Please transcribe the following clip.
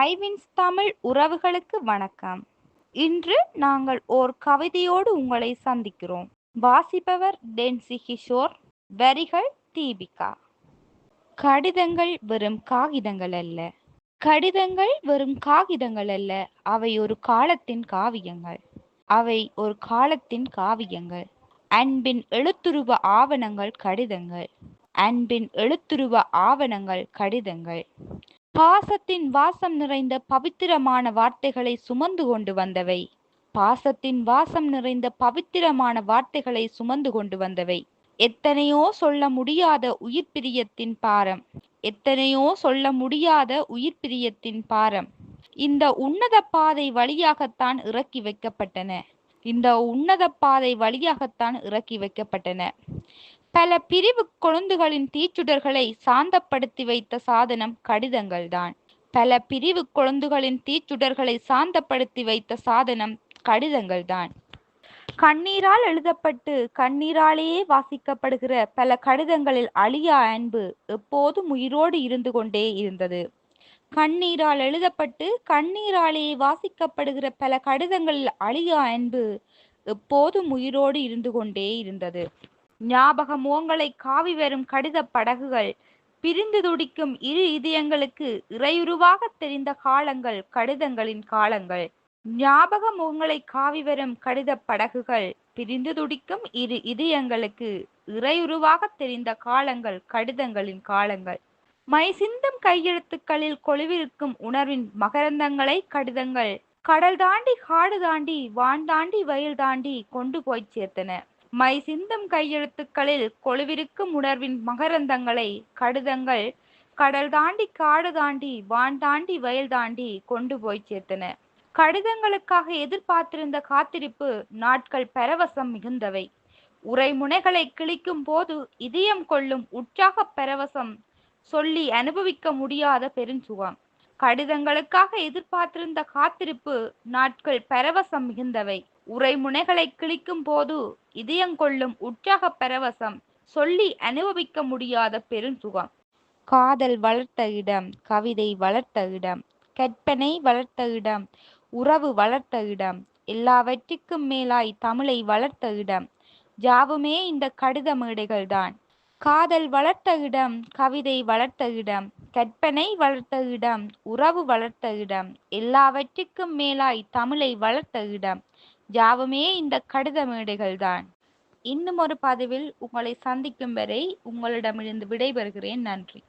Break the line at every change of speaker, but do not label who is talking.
ஐவின்ஸ் தமிழ் உறவுகளுக்கு வணக்கம். இன்று நாங்கள் ஓர் கவிதையோடு உங்களை சந்திக்கிறோம். வாசிப்பவர் டென்சி கிஷோர் வரிகள் தீபிகா. கடிதங்கள் வெறும் காகிதங்கள் அல்ல. கடிதங்கள் வெறும் காகிதங்கள் அல்ல அவை ஒரு காலத்தின் காவியங்கள். அவை ஒரு காலத்தின் காவியங்கள். அன்பின் எழுத்துருவ ஆவணங்கள் கடிதங்கள். அன்பின் எழுத்துருவ ஆவணங்கள் கடிதங்கள். பாசத்தின் வாசம் நிறைந்த பவித்திரமான வார்த்தைகளை சுமந்து கொண்டு வந்தவை. பாசத்தின் வாசம் நிறைந்த பவித்திரமான வார்த்தைகளை சுமந்து கொண்டு வந்தவை. எத்தனையோ சொல்ல முடியாத உயிர் பிரியத்தின் பாரம். எத்தனையோ சொல்ல முடியாத உயிர் பிரியத்தின் பாரம். இந்த உன்னத பாதை வழியாகத்தான் இறக்கி வைக்கப்பட்டன. இந்த உன்னத பாதை வழியாகத்தான் இறக்கி வைக்கப்பட்டன. பல பிரிவு கொழுந்துகளின் தீச்சுடர்களை சாந்தப்படுத்தி வைத்த சாதனம் கடிதங்கள்தான். பல பிரிவு கொழுந்துகளின் தீச்சுடர்களை சாந்தப்படுத்தி வைத்த சாதனம் கடிதங்கள்தான். கண்ணீரால் எழுதப்பட்டு கண்ணீராலேயே வாசிக்கப்படுகிற பல கடிதங்களில் அழியா அன்பு எப்போதும் உயிரோடு இருந்து கொண்டே இருந்தது. கண்ணீரால் எழுதப்பட்டு கண்ணீராலேயே வாசிக்கப்படுகிற பல கடிதங்களில் அழியா அன்பு எப்போதும் உயிரோடு இருந்து கொண்டே இருந்தது. ஞாபக முகங்களை காவி வரும் கடித படகுகள் பிரிந்து துடிக்கும் இரு இதயங்களுக்கு இறையுருவாக தெரிந்த காலங்கள் கடிதங்களின் காலங்கள். ஞாபக முகங்களை காவி வரும் கடித படகுகள் பிரிந்து துடிக்கும் இரு இதயங்களுக்கு இறையுருவாக தெரிந்த காலங்கள் கடிதங்களின் காலங்கள். மை சிந்தும் கையெழுத்துக்களில் கொழுவிருக்கும் உணர்வின் மகரந்தங்களை கடிதங்கள் கடல் தாண்டி காடு தாண்டி வான் தாண்டி வயல் தாண்டி கொண்டு போய் சேர்த்தன. மை சிந்தும் கையெழுத்துக்களில் கொழுவிருக்கும் உணர்வின் மகரந்தங்களை கடிதங்கள் கடல் தாண்டி காடு தாண்டி வான் தாண்டி வயல் தாண்டி கொண்டு போய் சேர்த்தன. கடிதங்களுக்காக எதிர்பார்த்திருந்த காத்திருப்பு நாட்கள் பரவசம் மிகுந்தவை. உரைமுனைகளை கிழிக்கும் போது இதயம் கொள்ளும் உற்சாக பரவசம் சொல்லி அனுபவிக்க முடியாத பெருஞ்சுகம் கடிதங்களுக்காக எதிர்பார்த்திருந்த காத்திருப்பு நாட்கள் பரவசம் மிகுந்தவை. உரைமுனைகளை கிழிக்கும் போது இதயங்கொள்ளும் உற்சாக பரவசம் சொல்லி அனுபவிக்க முடியாத பெருஞ்சுகம். காதல் வளர்த்த இடம் கவிதை வளர்த்த இடம் கற்பனை வளர்த்த இடம் உறவு வளர்த்த இடம் எல்லாவற்றிற்கும் மேலாய் தமிழை வளர்த்த இடம் யாவுமே இந்த கடித மேடைகள்தான். காதல் வளர்த்த இடம் கவிதை வளர்த்த இடம் கற்பனை வளர்த்த இடம் உறவு வளர்த்த இடம் எல்லாவற்றிற்கும் மேலாய் தமிழை வளர்த்த இடம். யாவுமே இந்த கடித மேடைகள்தான் இன்னும் ஒரு பதிவில் உங்களை சந்திக்கும் வரை உங்களிடமிருந்து விடைபெறுகிறேன். நன்றி.